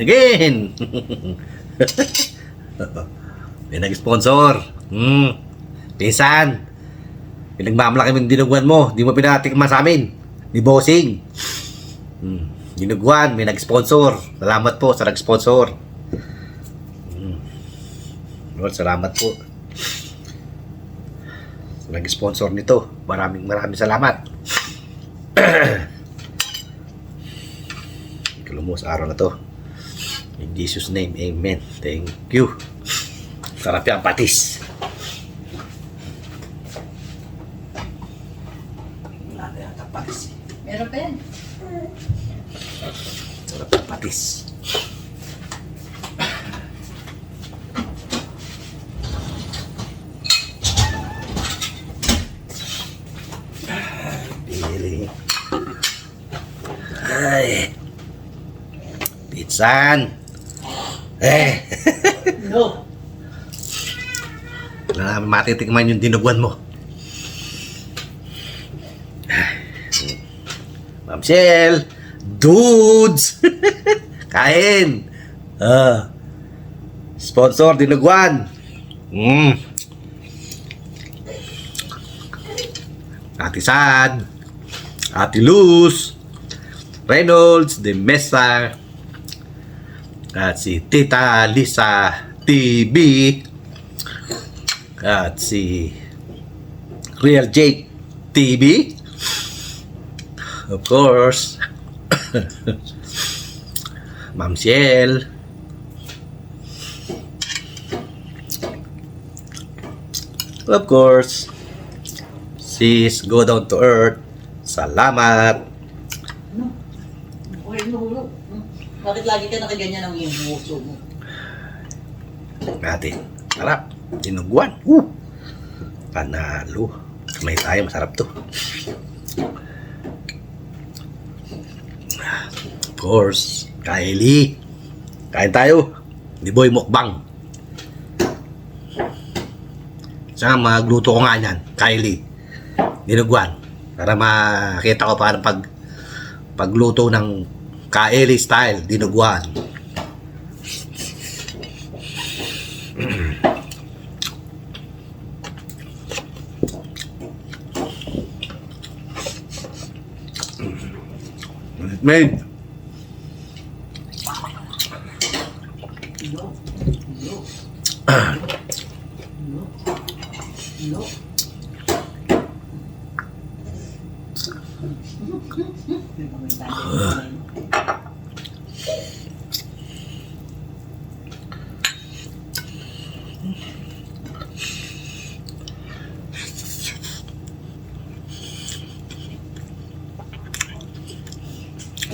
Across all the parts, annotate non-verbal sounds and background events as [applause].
again. [laughs] May nag-sponsor. Hmm. Pinsan. Pinagmamalaki mo yung dinuguan mo. Di mo pinatikman sa amin. Ni Bossing. Hmm. Dinuguan, may nag-sponsor. Salamat po sa nag-sponsor. Hmm. Lord, salamat po. Nag-sponsor nito. Maraming maraming salamat. [clears throat] Kalumos araw na to. In Jesus name, Amen. Thank you. Sarap yung patis. Wala na yata patis. Meron pa yan. Sarap yung patis. Pili. Ay. Pinsan. Eh. No. Wala namin matitikman yung dinuguan mo. Ma'am Shell, dudes! [laughs] Kain! Ah. Sponsor, dinuguan! Mm. Ate Sad, Ate Luz, Reynolds, De Mesa, at si Tita Lisa TV, at si Real Jake TV, of course, [coughs] Ma'am Ciel, of course, sis Go Down to Earth, salamat. Bakit lagi ka nakaganyan ang iyong buso mo? natin. Sarap. Dinuguan. Uh! Panalo. Kamay tayo. Masarap to. Of course. Kylie. Kain tayo. Ni Boy Mukbang. Saka magluto ko nga yan. Kylie. Dinuguan. Para makita ko paano pag pagluto ng Kylie style. Dinuguan. Made. No. No. No. No.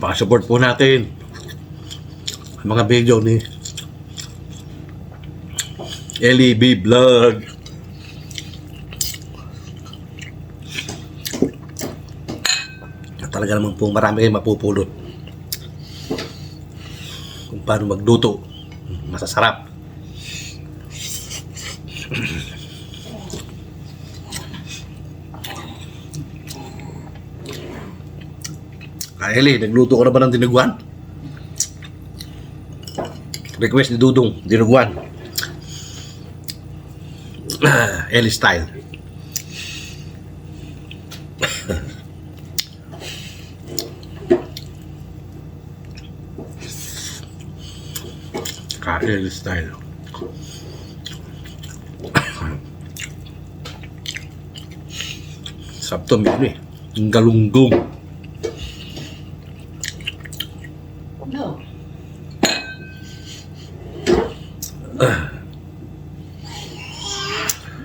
Pa-support po natin mga video ni LEB Vlog. Talaga naman po marami kayong mapupulot. Kung paano magluto. Masasarap. Kaeli, nagluto ko na ba ng dinuguan? Request ni Dudong, dinuguan. Ah, [clears throat] Eli style. Ka-Eli style. Sabto mismo eh. Ang galunggong. No.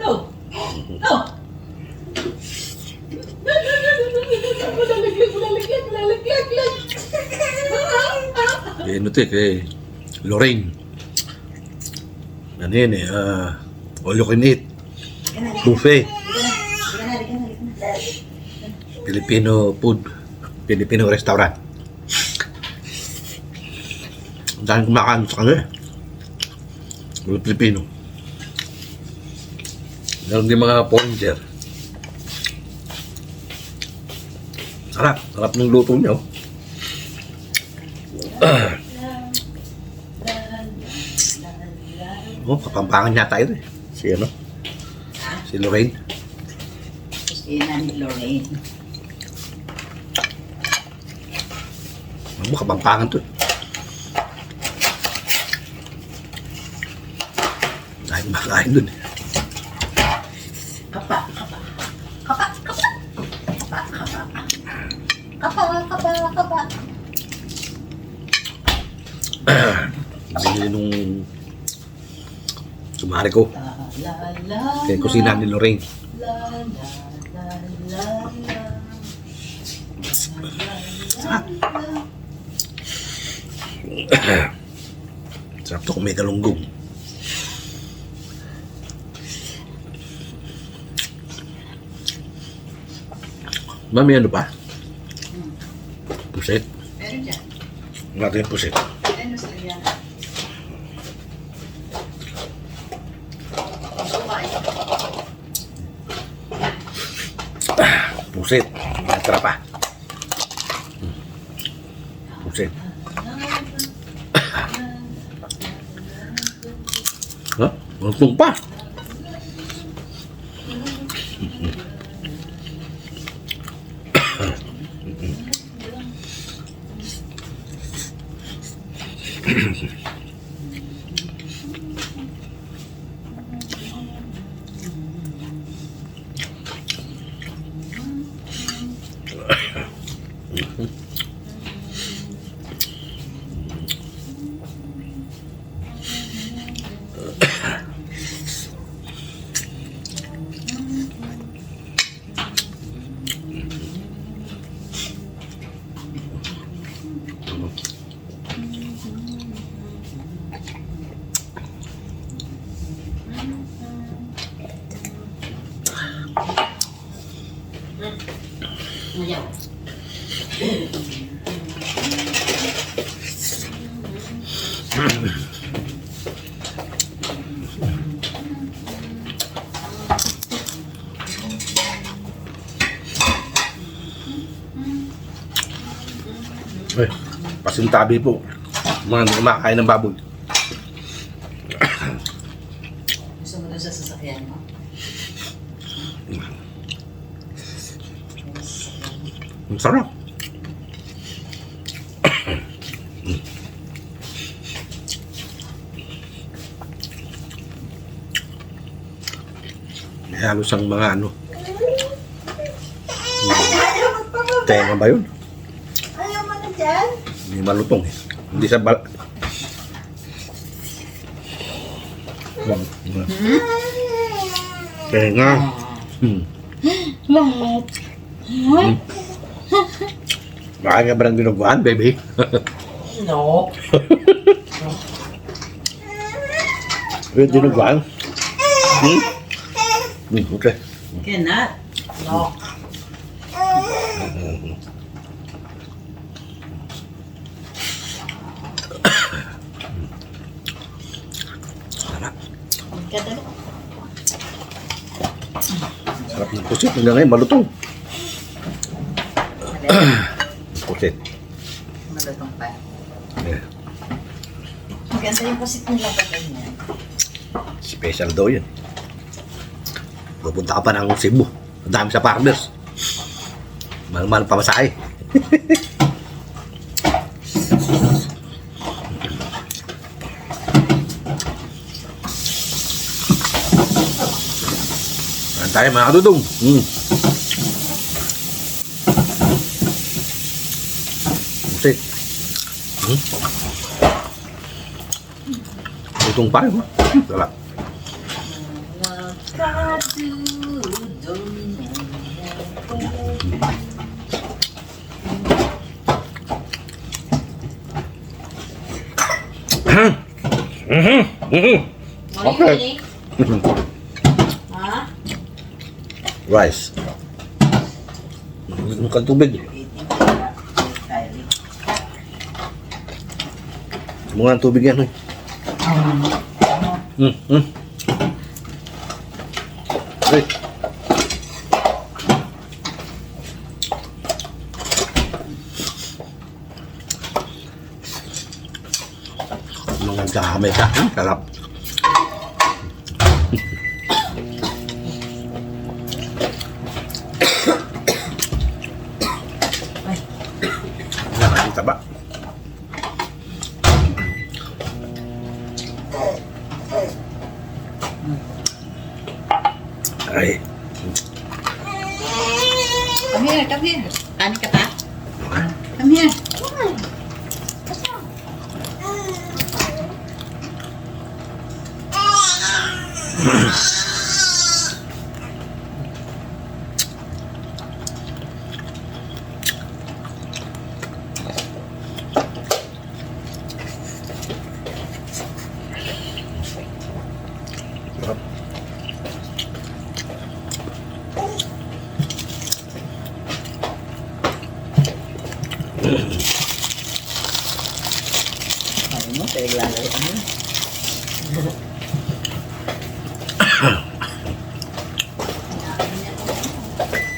No. No. Kay ano to eh, kay Lorraine. Ano yun eh, ah, all you can eat. Buffet. Filipino food. Filipino restaurant. Ang daming kumakain sa kanila. Mga Pilipino. Meron din mga foreigner. Sarap. Sarap ng luto niyo. Ah. [clears throat] Oh, kapampangan yata yun eh. Si ano? Si Lorraine. Ina ni Lorraine. Ano, kapampangan to eh. Dahil makain dun eh. Kapa, kapa. Kapa, kapa. Kapa, kapa. Kapa, kapa, kapa. Binili nung sumari ko. Kaya kusina ni Lorraine. Sarap. To kung may galunggong. Mami, ano pa? Pusit. Meron dyan. Natin yung pusit. Ano sa yan? Kumain. Pusit. Masarap pa. Hmm. Pusit. Ha? [coughs] Untung pa. Ayan. [coughs] pasintabi po. Mga kumakain ng baboy. Gusto mo dun sa sasakyan mo? Ang sarap. Halos ang mga ano. Tenga ba yun? Hindi malutong eh. Hindi sa bal... Tenga. Hmm. Lahat. Baka nga ba ng dinuguan, baby? No. Yung dinuguan? Hmm? Hmm, okay. Cannot. No. Sarap ng pusit. Hanggang ngayon, malutong. [clears throat] Pusit. Malutong pa. Yeah. Maganda yung pusit nila pa ganyan. Special daw yun. Pupunta ka pa ng Cebu. Ang dami sa farmers. Mahal-mahal pa [laughs] masahe. Kain tayo mga kadudong. Mm. Pusit. Mm. Lutong pa rin. oh. Sarap. Okay. Rice. Mukhang tubig. Mukhang tubig yan. eh. Hmm, hmm. Ay. Mga gamay ka. Sarap. Tak taba. Ayo. Come here. Ani kata. Mo, kaya lalay ano?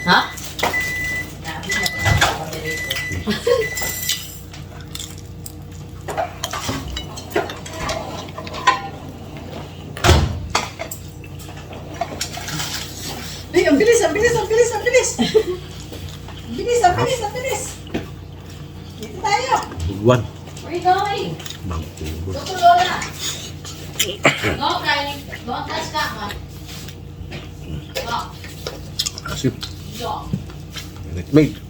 ha? Ay, ang bilis, ang bilis, ang bilis, ang bilis. Ang bilis, ang bilis, ang bilis. Dito tayo. One. Go. Asip. Go. Made.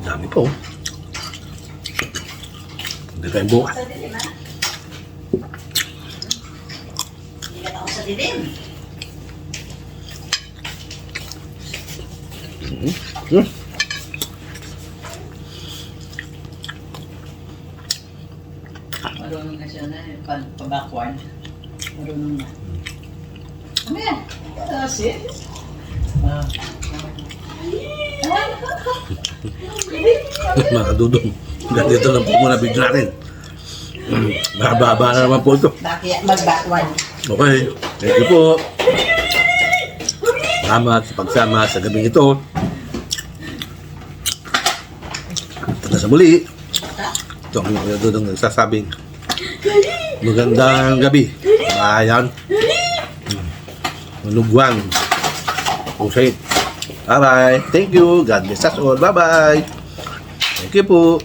Dami po. Hindi tayong bukas. Dilim. Hmm. Marunong na siya na eh. Pag backward. Marunong na. Ano yan? That's it. Ah. Mga dudong. Ganito lang po muna natin. Hmm, Mahaba-haba na naman po ito. Bakit mag-backward? Okay. Thank you po. Salamat sa pagsama sa gabing ito. Hanggang sa muli. Ito ang mga dudong nagsasabing magandang gabi. Bayan. Manugwang. Pusay. Bye-bye. Thank you. God bless us all. Bye-bye. Thank you po.